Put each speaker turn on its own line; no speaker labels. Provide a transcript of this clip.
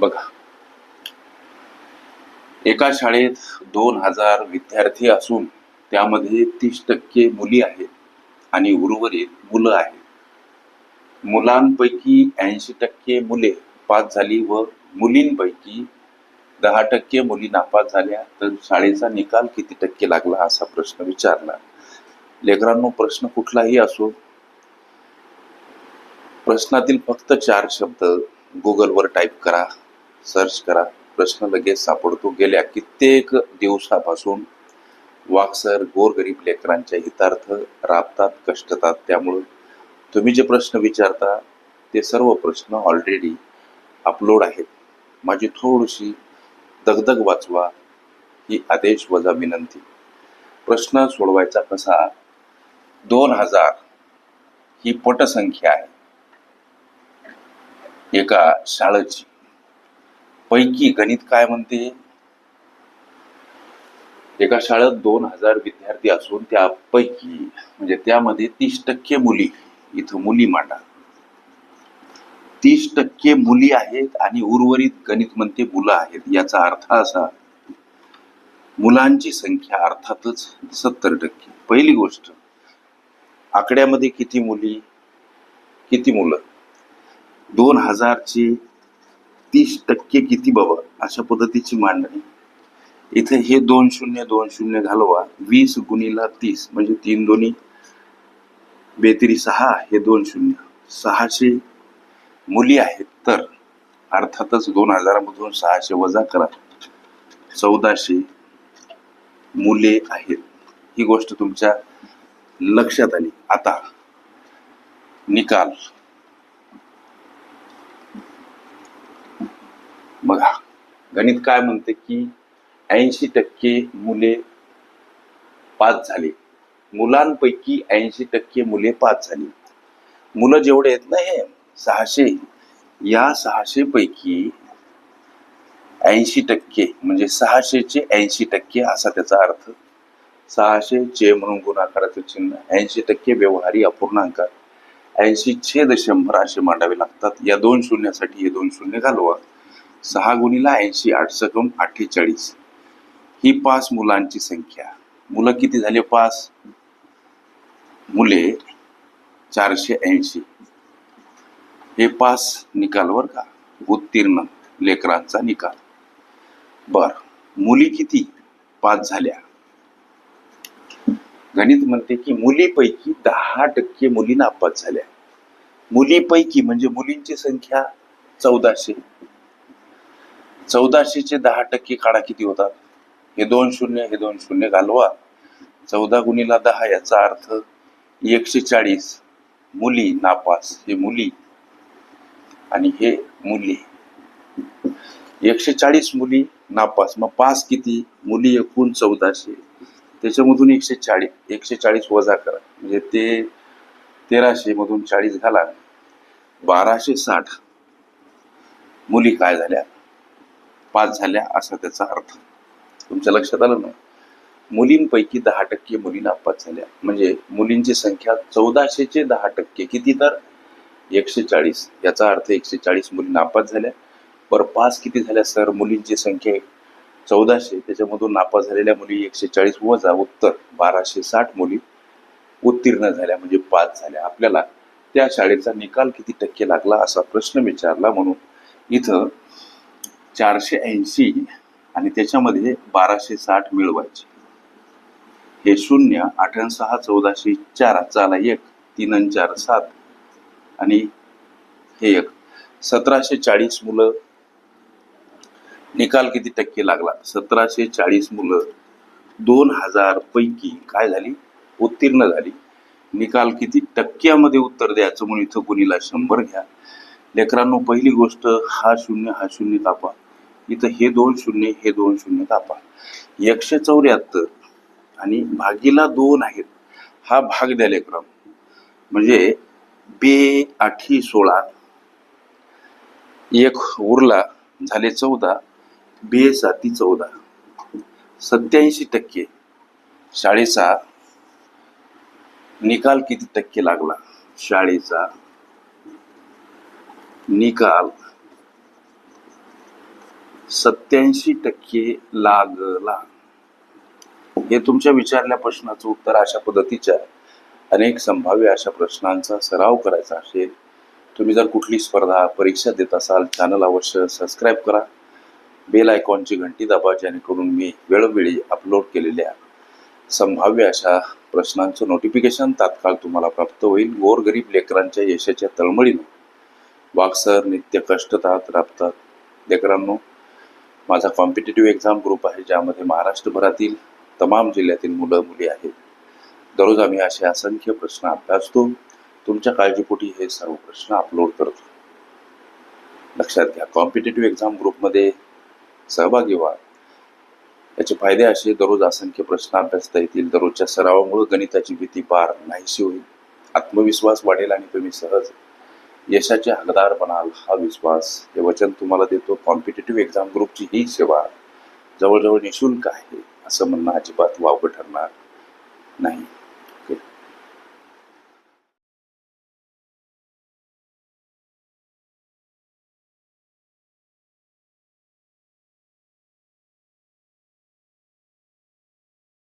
बघा. एका शाळेत दोन हजार विद्यार्थी असून त्यामध्ये तीस टक्के मुली आहेत आणि उर्वरित मुलं आहेत. मुलांपैकी ऐंशी टक्के मुले पास झाली व मुलींपैकी दहा टक्के मुली नापास झाल्या तर शाळेचा निकाल किती टक्के लागला असा प्रश्न विचारला. लेकरांनो प्रश्न कुठलाही असो प्रश्नातील फक्त चार शब्द गुगलवर टाईप करा. सर्च करा. प्रश्न लगेच सापडतो. गेल्या कित्येक दिवसापासून वाक्सर गोरगरीब लेकरांच्या हितार्थ राबतात कष्टतात. त्यामुळं तुम्ही जे प्रश्न विचारता ते सर्व प्रश्न ऑलरेडी अपलोड आहेत. माझी थोडीशी दगदग वाचवा ही आदेश वजा विनंती. प्रश्न सोडवायचा कसा? दोन हजार ही पटसंख्या आहे. एका शाळेची. पैकी गणित काय म्हणते? एका शाळेत दोन हजार विद्यार्थी असून त्यापैकी म्हणजे त्यामध्ये तीस टक्के मुली इथं मुली मांडा. तीस टक्के मुली आहेत आणि उर्वरित गणित म्हणते मुलं आहेत. याचा अर्थ असा मुलांची संख्या अर्थातच सत्तर टक्के. पहिली गोष्ट आकड्यामध्ये किती मुली किती मुलं? दोन हजारची तीस टक्के किती बाबा? अशा पद्धतीची मांडणी. इथे हे दोन शून्य दोन शून्य घालवा. वीस गुणीला तीस म्हणजे तीन दोन्ही. बेतरी सहा हे दोन शून्य. सहाशे मुली आहेत तर अर्थातच दोन हजारामधून सहाशे वजा करा. चौदाशे मुले आहेत. ही गोष्ट तुमच्या लक्षात आली. आता निकाल बघा गणित काय म्हणते की ऐंशी टक्के मुले पास झाली. मुलांपैकी ऐंशी टक्के मुले पास झाली. मुलं जेवढे आहेत ना हे सहाशे या सहाशे पैकी ऐंशी टक्के म्हणजे सहाशेचे ऐंशी टक्के असा त्याचा अर्थ. सहाशे चे म्हणून गुणाकाराचं चिन्ह ऐंशी टक्के व्यवहारी अपूर्णांक. ऐंशी छेद शंभर असे मांडावे लागतात. या दोन शून्यासाठी हे दोन शून्य घालवा. सहा गुणीला ऐंशी आठ सकम अठ्ठेचाळीस. ही पाच मुलांची संख्या. मुलं किती झाले पाच? मुले चारशे ऐंशी. हे पाच निकालवर का? उत्तीर्ण लेकरांचा निकाल. बर मुली किती पाच झाल्या? गणित म्हणते की मुलीपैकी दहा टक्के मुली नापास झाल्या. मुलीपैकी म्हणजे मुलींची संख्या चौदाशे. चौदाशेचे दहा टक्के काढा किती होतात हे दोन शून्य हे दोन शून्य घालवा. चौदा गुणीला दहा याचा अर्थ एकशे चाळीस. मुली नापास. हे मुली. आणि हे मुली. एकशे चाळीस मुली नापास. मग पास किती? मुली एकूण चौदाशे. त्याच्यामधून एकशे चाळीस एकशे चाळीस वजा करा. म्हणजे ते तेराशे मधून चाळीस घाला. बाराशे साठ. मुली काय झाल्या? पास झाल्या असा त्याचा अर्थ. तुमच्या लक्षात आलं ना मुलींपैकी दहा टक्के मुली नापास झाल्या. म्हणजे मुलींची संख्या चौदाशेचे दहा टक्के. किती तर? एकशे चाळीस. याचा अर्थ एकशे चाळीस मुली नापास झाल्या. पर पास किती झाल्या सर? मुलींची संख्या चौदाशे. त्याच्यामधून नापास झालेल्या मुली एकशे चाळीस वजा उत्तर. बाराशे साठ मुली उत्तीर्ण झाल्या म्हणजे पास झाल्या. आपल्याला त्या शाळेचा निकाल किती टक्के लागला असा प्रश्न विचारला म्हणून इथं चारशे ऐंशी आणि त्याच्यामध्ये बाराशे साठ मिळवायचे. हे शून्य आठ सहा चौदाशे चार चाला एक तीन चार सात आणि हे एक. सतराशे चाळीस मुलं निकाल किती टक्के लागला? सतराशे चाळीस मुलं दोन हजार पैकी काय झाली? उत्तीर्ण झाली. निकाल किती टक्क्यामध्ये उत्तर द्यायचं म्हणून इथं गुणीला शंभर घ्या. लेकरांनो पहिली गोष्ट हा शून्य हा शून्य कापा इथं हे दोन शून्य हे दोन शून्य कापा एकशे चौऱ्याहत्तर आणि भागीला दोन आहेत. हा भाग द्याले क्रम म्हणजे बे आठी सोळा एक उरला झाले चौदा बे साती चौदा सत्याऐंशी टक्के शाळेचा निकाल किती टक्के लागला? शाळेचा निकाल सत्याऐंशी टक्के लागला. हे तुमच्या विचारल्या प्रश्नाचं उत्तर अशा पद्धतीच्या अनेक संभाव्य अशा प्रश्नांचा सराव करायचा असेल. तुम्ही जर कुठली स्पर्धा परीक्षा देत असाल चॅनल अवश्य सबस्क्राईब करा. बेल आयकॉनची घंटी दाबा जेणेकरून मी वेळोवेळी अपलोड केलेल्या संभाव्य अशा प्रश्नांचं नोटिफिकेशन तात्काळ तुम्हाला प्राप्त होईल. गोरगरीब लेकरांच्या यशाच्या तळमळीनं. वागसर नित्य कष्टतात राबतात. लेकरांनो माझा कॉम्पिटेटिव्ह एक्झाम ग्रुप आहे ज्यामध्ये महाराष्ट्रभरातील तमाम जिल्ह्यातील मुलं मुली आहेत. दररोज आम्ही असे असंख्य प्रश्न अभ्यासतो. तुमच्या काळजीपोटी हे सर्व प्रश्न अपलोड करतो. लक्षात घ्या कॉम्पिटेटिव्ह एक्झाम ग्रुपमध्ये सहभागी व्हा. याचे फायदे असे दररोज असंख्य प्रश्न अभ्यासता येतील. दररोजच्या सरावामुळे गणिताची भीती पार नाहीशी होईल. आत्मविश्वास वाढेल आणि तुम्ही सहज यशाचे हकदार बनाल हा विश्वास हे वचन तुम्हाला देतो. कॉम्पिटेटिव्ह एक्झाम ग्रुपची ही सेवा जवळजवळ निशुल्क आहे असं म्हणणं अजिबात वावगं ठरणार नाही.